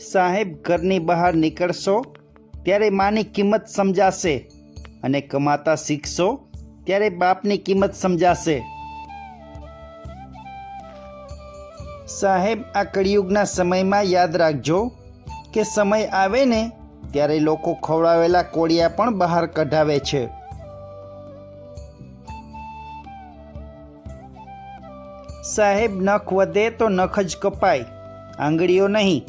સાહેબ ઘરની બહાર નીકળશો, ત્યારે માની કિંમત સમજાશે. અને કમાતા શીખશો, ત્યારે બાપની કિંમત સમજાશે. સાહેબ, આ કળિયુગના સમયમાં યાદ રાખજો કે સમય આવે ને, ત્યારે લોકો ખવડાવેલા કોળિયા પણ બહાર કઢાવે છે. સાહેબ, નખ વધે તો નખ જ કપાય, આંગળીઓ નહીં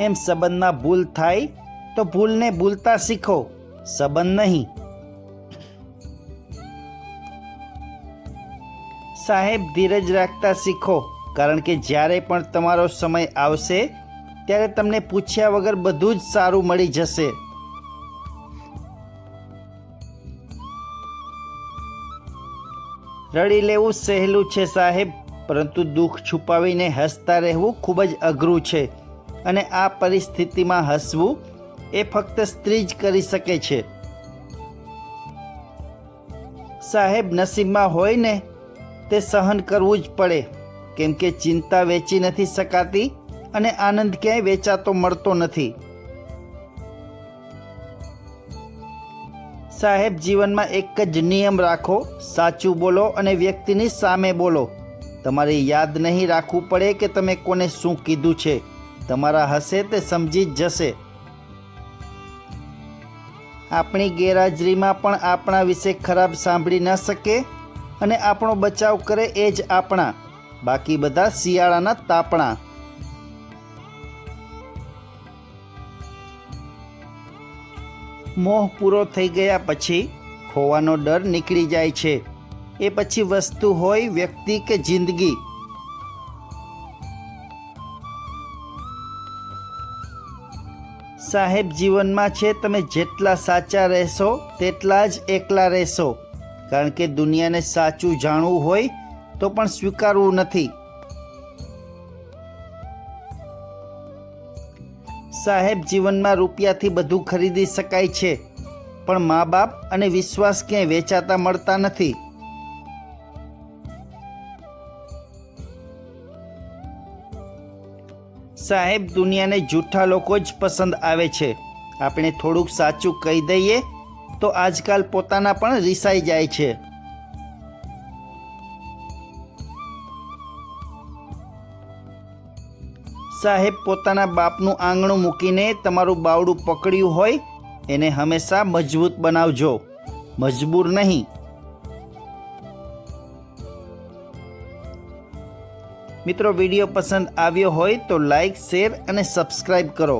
એમ સંબંધમાં ભૂલ થાય તો ભૂલને ભૂલતા શીખો. સંબંધ નહીં. સાહેબ ધીરજ રાખતા શીખો, કારણ કે જ્યારે પણ તમારો સમય આવશે, ત્યારે તમને પૂછ્યા વગર બધું જ સારું મળી જશે. રડી લેવું સહેલું છે સાહેબ, પરંતુ દુઃખ છુપાવીને હસતા રહેવું ખૂબ જ અઘરું છે. અને આ પરિસ્થિતિમાં હસવું એ ફક્ત સ્ત્રી જ કરી શકે છે. સાહેબ નસીબમાં હોય ને, તે સહન કરવું જ પડે. કેમ કે ચિંતા વેચી નથી શકાતી અને આનંદ ક્યાંય વેચાતો મળતો નથી. સાહેબ જીવનમાં એક જ નિયમ રાખો, સાચું બોલો અને વ્યક્તિની સામે બોલો. તમારે યાદ નહીં રાખવું પડે કે તમે કોને શું કીધું છે. તમારા હશે તે સમજી જ જશે. આપણી ગેરહાજરીમાં પણ આપણા વિશે ખરાબ સાંભળી ન શકે અને આપણો બચાવ કરે એ જ આપણા, બાકી બધા શિયાળાના તાપણા. મોહ પૂરો થઈ ગયા પછી ખોવાનો ડર નીકળી જાય છે. એ પછી વસ્તુ હોય વ્યક્તિ કે જિંદગી. સાહેબ જીવનમાં છે, તમે જેટલા સાચા રહેશો, તેટલા જ એકલા રહેશો. કારણ કે દુનિયાને સાચું જાણવું હોય, તો પણ સ્વીકારવું નથી. સાહેબ જીવનમાં રૂપિયાથી બધું ખરીદી શકાય છે, પણ મા બાપ અને વિશ્વાસ ક્યાંય વેચાતા મળતા નથી. સાહેબ, દુનિયાને જૂઠા લોકો જ પસંદ આવે છે. આપણે થોડુંક સાચું કહી દઈએ તો આજકાલ પોતાના પણ રિસાઈ જાય છે. સાહેબ, પોતાના બાપનું આંગણું મૂકીને તમારું બાવડું પકડ્યું હોય, એને હંમેશા મજબૂત બનાવજો. મજબૂર નહીં. મિત્રો વીડિયો પસંદ આવ્યો હોય તો લાઈક શેર અને સબસ્ક્રાઈબ કરો.